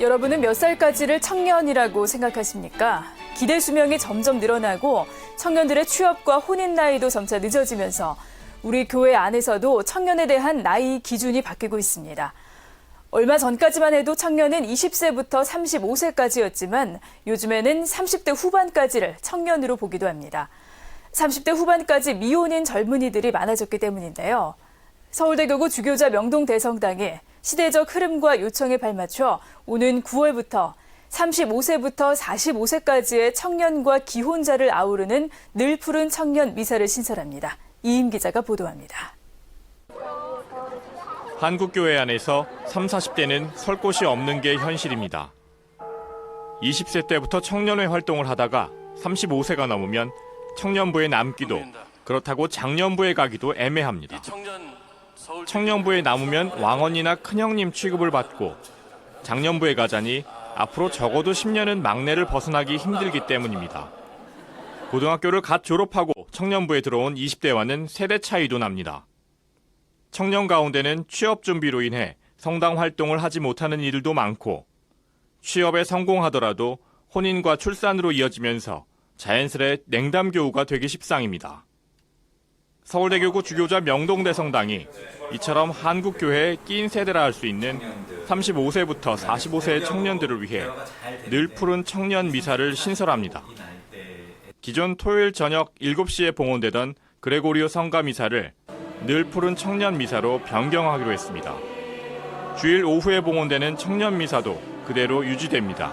여러분은 몇 살까지를 청년이라고 생각하십니까? 기대 수명이 점점 늘어나고 청년들의 취업과 혼인 나이도 점차 늦어지면서 우리 교회 안에서도 청년에 대한 나이 기준이 바뀌고 있습니다. 얼마 전까지만 해도 청년은 20세부터 35세까지였지만 요즘에는 30대 후반까지를 청년으로 보기도 합니다. 30대 후반까지 미혼인 젊은이들이 많아졌기 때문인데요. 서울대교구 주교자 명동대성당이 시대적 흐름과 요청에 발맞춰 오는 9월부터 35세부터 45세까지의 청년과 기혼자를 아우르는 늘 푸른 청년 미사를 신설합니다. 이임 기자가 보도합니다. 한국교회 안에서 3, 40대는 설 곳이 없는 게 현실입니다. 20세 때부터 청년회 활동을 하다가 35세가 넘으면 청년부에 남기도 그렇다고 장년부에 가기도 애매합니다. 청년부에 남으면 왕언니나 큰형님 취급을 받고 장년부에 가자니 앞으로 적어도 10년은 막내를 벗어나기 힘들기 때문입니다. 고등학교를 갓 졸업하고 청년부에 들어온 20대와는 세대 차이도 납니다. 청년 가운데는 취업 준비로 인해 성당 활동을 하지 못하는 이들도 많고 취업에 성공하더라도 혼인과 출산으로 이어지면서 자연스레 냉담 교우가 되기 십상입니다. 서울대교구 주교자 명동대성당이 이처럼 한국교회에 끼인 세대라 할 수 있는 35세부터 45세의 청년들을 위해 늘 푸른 청년 미사를 신설합니다. 기존 토요일 저녁 7시에 봉헌되던 그레고리오 성가 미사를 늘 푸른 청년 미사로 변경하기로 했습니다. 주일 오후에 봉헌되는 청년 미사도 그대로 유지됩니다.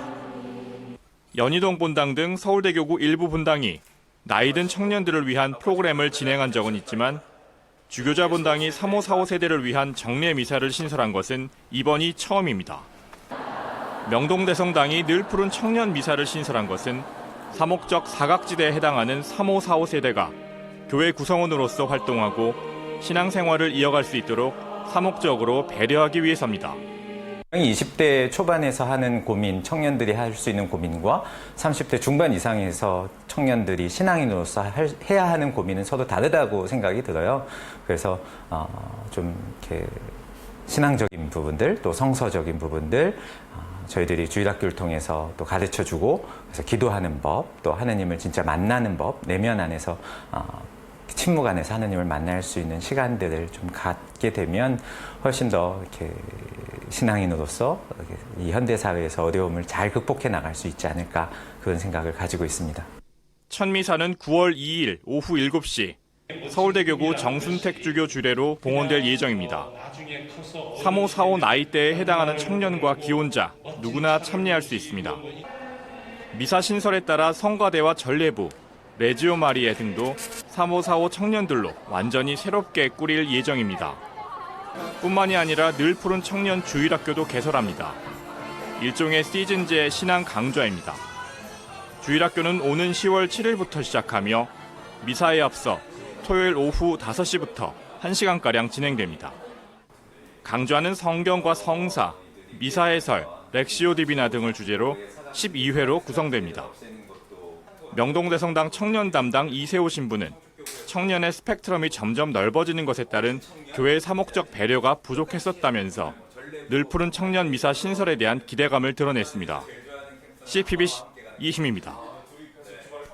연희동 본당 등 서울대교구 일부 분당이 나이든 청년들을 위한 프로그램을 진행한 적은 있지만 주교자 본당이 3545 세대를 위한 정례 미사를 신설한 것은 이번이 처음입니다. 명동대성당이 늘 푸른 청년 미사를 신설한 것은 사목적 사각지대에 해당하는 3545 세대가 교회 구성원으로서 활동하고 신앙생활을 이어갈 수 있도록 사목적으로 배려하기 위해서입니다. 20대 초반에서 하는 고민, 청년들이 할 수 있는 고민과 30대 중반 이상에서 청년들이 신앙인으로서 할- 해야 하는 고민은 서로 다르다고 생각이 들어요. 그래서 어, 좀 이렇게 신앙적인 부분들, 또 성서적인 부분들, 어, 저희들이 주일학교를 통해서 또 가르쳐 주고, 그래서 기도하는 법, 또 하느님을 진짜 만나는 법, 내면 안에서 어, 침묵 안에서 하느님을 만날 수 있는 시간들을 좀 갖게 되면 훨씬 더 이렇게 신앙인으로서 이 현대 사회에서 어려움을 잘 극복해 나갈 수 있지 않을까 그런 생각을 가지고 있습니다. 첫 미사는 9월 2일 오후 7시 서울대교구 정순택 주교 주례로 봉헌될 예정입니다. 3545 나이대에 해당하는 청년과 기혼자 누구나 참여할 수 있습니다. 미사 신설에 따라 성가대와 전례부, 레지오 마리에 등도 3545 청년들로 완전히 새롭게 꾸릴 예정입니다. 뿐만이 아니라 늘 푸른 청년 주일학교도 개설합니다. 일종의 시즌제 신앙 강좌입니다. 주일학교는 오는 10월 7일부터 시작하며 미사에 앞서 토요일 오후 5시부터 1시간가량 진행됩니다. 강좌는 성경과 성사, 미사 해설, 렉시오 디비나 등을 주제로 12회로 구성됩니다. 명동대성당 청년 담당 이세호 신부는 청년의 스펙트럼이 점점 넓어지는 것에 따른 교회 사목적 배려가 부족했었다면서 늘 푸른 청년 미사 신설에 대한 기대감을 드러냈습니다. CPBC 이힘입니다.